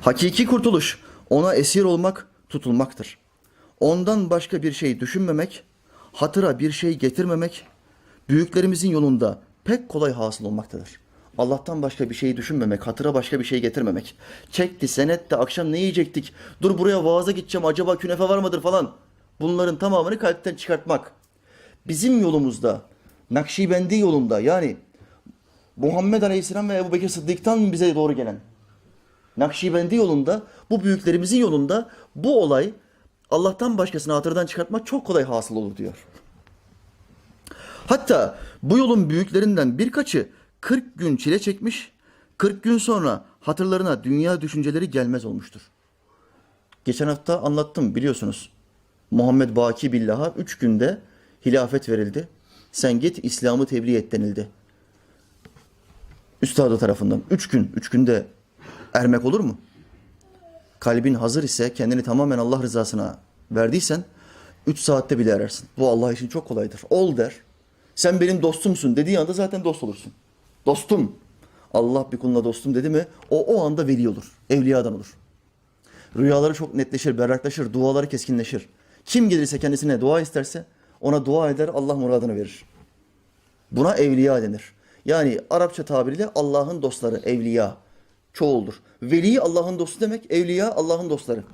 Hakiki kurtuluş ona esir olmak, tutulmaktır. Ondan başka bir şey düşünmemek, hatıra bir şey getirmemek, büyüklerimizin yolunda pek kolay hasıl olmaktadır. Allah'tan başka bir şey düşünmemek, hatıra başka bir şey getirmemek. Çekti, senetti, akşam ne yiyecektik? Dur buraya vaaza gideceğim, acaba künefe var mıdır falan. Bunların tamamını kalpten çıkartmak. Bizim yolumuzda, Nakşibendi yolunda yani Muhammed Aleyhisselam ve Ebu Bekir Sıddık'tan bize doğru gelen Nakşibendi yolunda, bu büyüklerimizin yolunda bu olay Allah'tan başkasını hatırdan çıkartmak çok kolay hasıl olur diyor. Hatta bu yolun büyüklerinden birkaçı 40 gün çile çekmiş, 40 gün sonra hatırlarına dünya düşünceleri gelmez olmuştur. Geçen hafta anlattım biliyorsunuz. Muhammed Baki Billah'a 3 günde hilafet verildi. Sen git İslam'ı tebliğ et denildi. Üstadı tarafından. 3 gün, 3 günde ermek olur mu? Kalbin hazır ise kendini tamamen Allah rızasına verdiysen 3 saatte bile erersin. Bu Allah için çok kolaydır. Ol der. Sen benim dostumsun dediği anda zaten dost olursun. Dostum. Allah bir kuluna dostum dedi mi o o anda veli olur. Evliyadan olur. Rüyaları çok netleşir, berraklaşır, duaları keskinleşir. Kim gelirse kendisine dua isterse ona dua eder, Allah muradını verir. Buna evliya denir. Yani Arapça tabiriyle Allah'ın dostları, evliya. Çoğuldur. Veli Allah'ın dostu demek, evliya Allah'ın dostları.